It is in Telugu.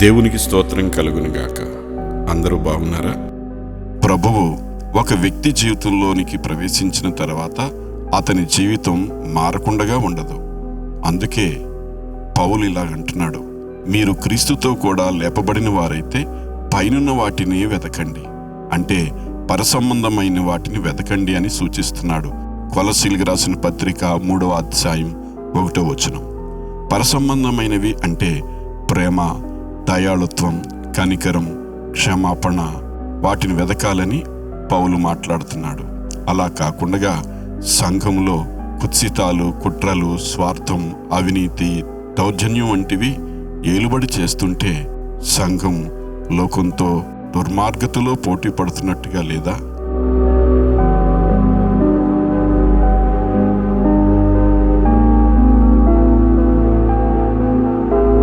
దేవునికి స్తోత్రం కలుగునుగాక అందరూ బాగున్నారా? ప్రభువు ఒక వ్యక్తి జీవితంలోనికి ప్రవేశించిన తర్వాత అతని జీవితం మారకుండగా ఉండదు. అందుకే పౌలు ఇలాగంటున్నాడు మీరు క్రీస్తుతో కూడా లేపబడిన వారైతే పైనున్న వాటిని వెతకండి. అంటే పరసంబంధమైన వాటిని వెతకండి అని సూచిస్తున్నాడు కొలసీలికి రాసిన పత్రిక మూడవ అధ్యాయం ఒకటో వచనం. పరసంబంధమైనవి అంటే ప్రేమ దయాళుత్వం కనికరం క్షమాపణ వాటిని వెదకాలని పౌలు మాట్లాడుతున్నాడు. అలా కాకుండా సంఘంలో కుత్సితాలు కుట్రలు స్వార్థం అవినీతి దౌర్జన్యం వంటివి ఏలుబడి చేస్తుంటే సంఘం లోకంతో దుర్మార్గతలో పోటీ పడుతున్నట్టుగా లేదా?